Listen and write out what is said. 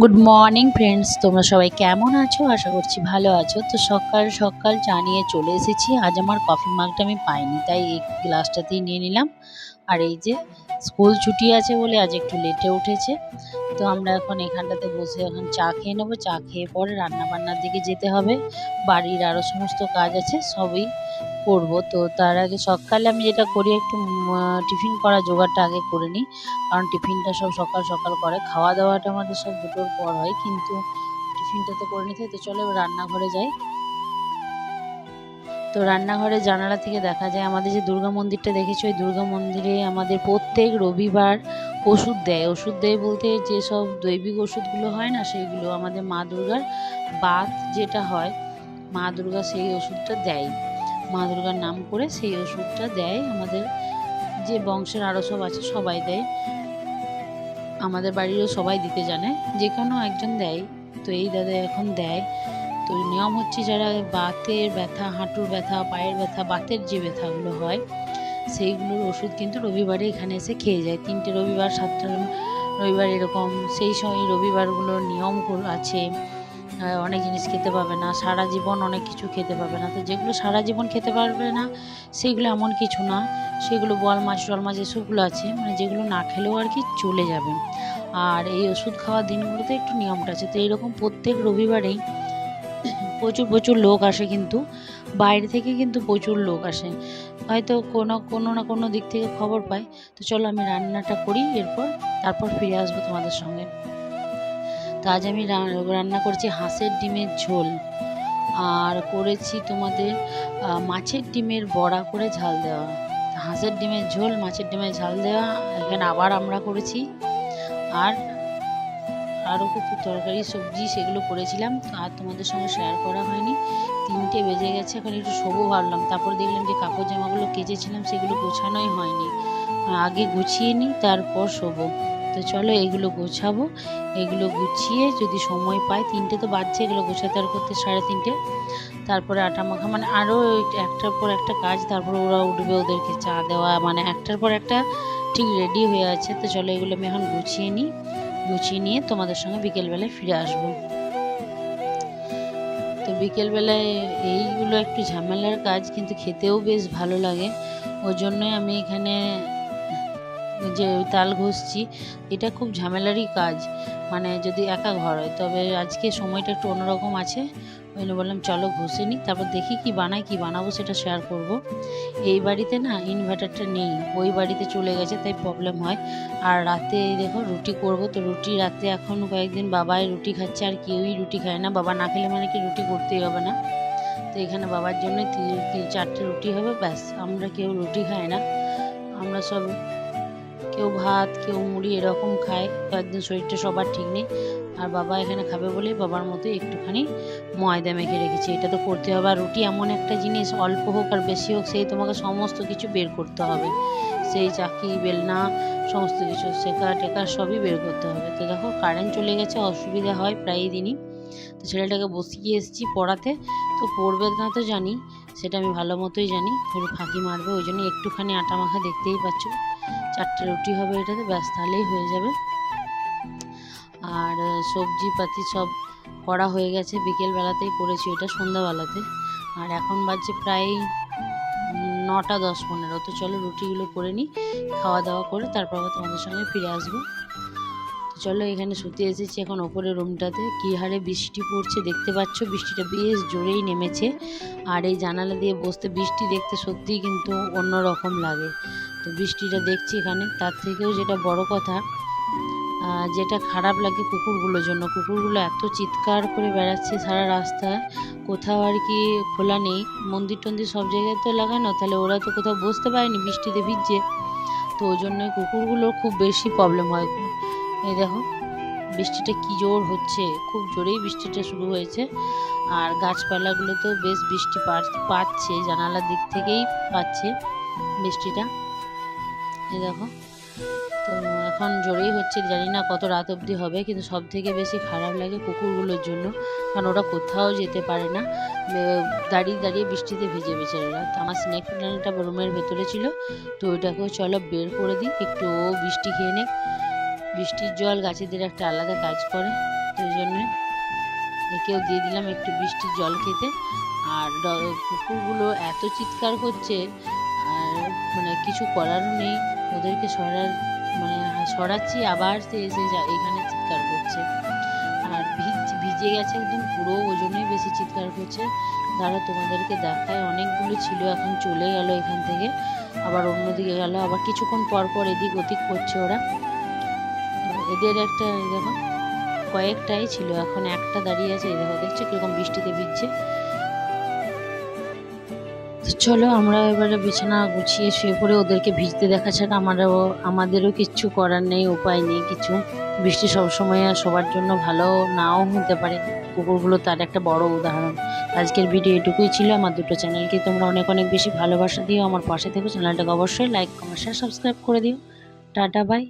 Good morning friends তোমরা সবাই কেমন আছো? আশা করছি ভালো আছো। তো সকাল সকাল চা নিয়ে চলে এসেছি। আজ আমার কফি মাগটা আমি পাইনি, তাই এই গ্লাসটাতেই নিয়ে নিলাম। আর এই যে স্কুল ছুটি আছে বলে আজ একটু লেটে উঠেছে। তো আমরা এখন এখানটাতে বসে এখন চা খেয়ে নেব। চা খেয়ে পরে রান্নাবান্নার দিকে যেতে হবে। বাড়ির আরও সমস্ত কাজ আছে, সবই করব। তো তার আগে সকালে আমি যেটা করি, একটু টিফিন করা জোগাড়টা আগে করে নিই। কারণ টিফিনটা সব সকাল সকাল করে। খাওয়া দাওয়াটা আমাদের সব দুটোর পর হয়, কিন্তু টিফিনটা তো করে নিতে। তো চলো রান্নাঘরে যাই। তো রান্নাঘরে জানালা থেকে দেখা যায়, আমাদের যে দুর্গা মন্দিরটা দেখেছি ওই দুর্গা মন্দিরে আমাদের প্রত্যেক রবিবার ওষুধ দেয়। ওষুধ দেয় বলতে যেসব দৈবিক ওষুধগুলো হয় না সেইগুলো আমাদের মা দুর্গার বাত যেটা হয়, মা দুর্গা সেই ওষুধটা দেয়। মা দুর্গার নাম করে সেই ওষুধটা দেয়। আমাদের যে বংশের আরও সব আছে, সবাই দেয়। আমাদের বাড়িরও সবাই দিতে জানে। যে কোনো একজন দেয়। তো এই দাদা এখন দেয়। তো নিয়ম হচ্ছে যারা বাতের ব্যথা, হাঁটুর ব্যথা, পায়ের ব্যথা, বাতের যে ব্যথাগুলো হয়, সেইগুলোর ওষুধ কিন্তু রবিবারে এখানে এসে খেয়ে যায়। তিনটে রবিবার, সাতটা রবিবার এরকম। সেই সময় রবিবারগুলোর নিয়ম আছে অনেক জিনিস খেতে পাবে না, সারা জীবন অনেক কিছু খেতে পাবে না। তো যেগুলো সারা জীবন খেতে পারবে না সেগুলো এমন কিছু না। সেগুলো বল মাছ টল মাছ এসবগুলো আছে মানে যেগুলো না খেলেও আর কি চলে যাবে। আর এই ওষুধ খাওয়ার দিনগুলোতে একটু নিয়মটা আছে। তো এইরকম প্রত্যেক রবিবারেই প্রচুর প্রচুর লোক আসে কিন্তু, বাইরে থেকে কিন্তু প্রচুর লোক আসে। হয়তো কোনো কোনো না কোনো দিক থেকে খবর পায়। তো চলো আমি রান্নাটা করি, এরপর, তারপর ফিরে আসব তোমাদের সঙ্গে। তো আজ আমি রান্না করছি হাঁসের ডিমের ঝোল। আর করেছি তোমাদের মাছের ডিমের বড়া করে ঝাল দেওয়া। হাঁসের ডিমের ঝোল, মাছের ডিমের ঝাল দেওয়া, এখানে আবার আমরা করেছি। আর আরও কিছু তরকারি, সবজি সেগুলো করেছিলাম। আর তোমাদের সঙ্গে শেয়ার করা হয়নি। তিনটে বেজে গেছে, এখন একটু শোবো ভাবলাম। তারপর দেখলাম যে কাপড় জামাগুলো কেচেছিলাম, সেগুলো গোছানোই হয়নি। আগে গুছিয়ে নিই তারপর শোবো। তো চলো এগুলো গোছাবো। এগুলো গুছিয়ে যদি সময় পাই, তিনটে তো বাজছে, এগুলো গোছাতে আর করতে সাড়ে তিনটে। তারপরে আটা মাখা মানে আরও একটার পর একটা কাজ, তারপর ওরা উঠবে ওদেরকে চা দেওয়া মানে একটার পর একটা ঠিক রেডি হয়ে আছে। তো চলো এগুলো আমি এখন গুছিয়ে নিই। গুছিয়ে নিয়ে তোমাদের সঙ্গে বিকেলবেলায় ফিরে আসব। তো বিকেলবেলায় এইগুলো একটু ঝামেলার কাজ, কিন্তু খেতেও বেশ ভালো লাগে। ওই জন্যই আমি এখানে যে তাল ঘষছি, এটা খুব ঝামেলারই কাজ। মানে যদি একা ঘর হয়, তবে আজকে সময়টা একটু অন্যরকম আছে। ওই জন্য বললাম, চলো ঘষে নিই, তারপর দেখি কি বানাই, কি বানাবো, সেটা শেয়ার করব। এই বাড়িতে না ইনভার্টারটা নেই, ওই বাড়িতে চলে গেছে, তাই প্রবলেম হয়। আর রাতে দেখো রুটি করব, তো রুটি রাতে এখন কয়েকদিন বাবাই রুটি খাচ্ছে, আর কেউই রুটি খায় না। বাবা না খেলে মানে কি রুটি করতেই হবে না। তো এখানে বাবার জন্য তিন, চারটে রুটি হবে, ব্যাস, আমরা কেউ রুটি খাই না। আমরা সব কেউ ভাত, কেউ মুড়ি এরকম খায়। কয়েকদিন শরীরটা সবার ঠিক নেই। আর বাবা এখানে খাবে বলেই বাবার মতো একটুখানি ময়দা মেখে রেখেছি। এটা তো করতে হবে। আর রুটি এমন একটা জিনিস, অল্প হোক আর বেশি হোক, সেই তোমাকে সমস্ত কিছু বের করতে হবে। সেই চাকি, বেলনা, সমস্ত কিছু শেখা টেকা সবই বের করতে হবে। তো দেখো কারেন্ট চলে গেছে, অসুবিধা হয় প্রায় দিনই। তো ছেলেটাকে বসিয়ে এসেছি পড়াতে। তো পড়বে না তো জানি। সেটা আমি ভালো মতোই জানি। একটু ফাঁকি মারবে, ওই জন্য একটুখানি আটা মাখা দেখতেই পাচ্ছ। চারটে রুটি হবে এটাতে, ব্যাস, তাহলেই হয়ে যাবে। আর সবজি পাতি সব করা হয়ে গেছে, বিকেলবেলাতেই করেছি ওটা সন্ধ্যাবেলাতে। আর এখন বাজছে প্রায় নটা দশ পনেরো, তো চলো রুটিগুলো করে নিই, খাওয়া দাওয়া করে তারপর তোমাদের সঙ্গে ফিরে আসব। চলো এখানে শুতে এসেছি এখন ওপরের রুমটাতে। কী হারে বৃষ্টি পড়ছে দেখতে পাচ্ছ? বৃষ্টিটা বেশ জোরেই নেমেছে। আর এই জানালা দিয়ে বসতে বৃষ্টি দেখতে সত্যিই কিন্তু অন্য রকম লাগে। তো বৃষ্টিটা দেখছি এখানে। তার থেকেও যেটা বড় কথা যেটা খারাপ লাগে কুকুরগুলোর জন্য। কুকুরগুলো এত চিৎকার করে বেড়াচ্ছে সারা রাস্তায়। কোথাও আর কি খোলা নেই। মন্দির টন্দির সব জায়গায় তো লাগানো। তাহলে ওরা তো কোথাও বসতে পারেনি বৃষ্টিতে ভিজছে। তো ওই জন্য কুকুরগুলোর খুব বেশি প্রবলেম হয়। এই দেখো, বৃষ্টিটা কি জোর হচ্ছে? খুব জোরেই বৃষ্টিটা শুরু হয়েছে। আর গাছপালাগুলো তো বেশ বৃষ্টি পাচ্ছে জানালার দিক থেকেই পাচ্ছে বৃষ্টিটা। এই দেখো, তো এখন জোরেই হচ্ছে, জানি না কত রাত অবধি হবে, কিন্তু সব থেকে বেশি খারাপ লাগে কুকুরগুলোর জন্য, কারণ ওরা কোথাও যেতে পারে না। দাঁড়িয়ে দাঁড়িয়ে বৃষ্টিতে ভিজে বেচারা তো আমার স্নেক রুমের ভেতরে ছিল, তো ওইটাকেও চলো বের করে দিই একটু বৃষ্টি খেয়ে নে বৃষ্টির জল গাছেদের একটা আলাদা কাজ করে ওই জন্যে একেও দিয়ে দিলাম একটু বৃষ্টির জল খেতে। আর কুকুরগুলো এত চিৎকার করছে, আর মানে কিছু করারও নেই, ওদেরকে সরার মানে সরাচ্ছি আবার সে এসে এখানে চিৎকার করছে। আর ভিজ গেছে একদম পুরো ওজনেই বেশি চিৎকার করছে। দাঁড়া তোমাদেরকে দেখায় অনেকগুলো ছিল, এখন চলে গেল এখান থেকে। আবার অন্যদিকে গেল, আবার কিছুক্ষণ পর পর এদিক ওদিক করছে ওরা। এদের একটা দেখো, কয়েকটাই ছিল, এখন একটা দাঁড়িয়ে আছে দেখো, দেখছ কীরকম বৃষ্টিতে ভিজছে? চলো, আমরা এবারে বিছানা গুছিয়ে শুয়ে পড়ে ওদেরকে ভিজতে দেখা ছাড়া আমারও, আমাদেরও কিচ্ছু করার নেই, উপায় নেই, কিছু। বৃষ্টি সবসময় সবার জন্য ভালো নাও হতে পারে। কুকুরগুলো তার একটা বড় উদাহরণ। আজকের ভিডিও এটুকুই ছিল, আমার দুটো চ্যানেলকে তোমরা অনেক অনেক বেশি ভালোবাসা দিও। আমার পাশে থেকো, চ্যানেলটাকে অবশ্যই লাইক কমেন্ট শেয়ার সাবস্ক্রাইব করে দিও। Tata bye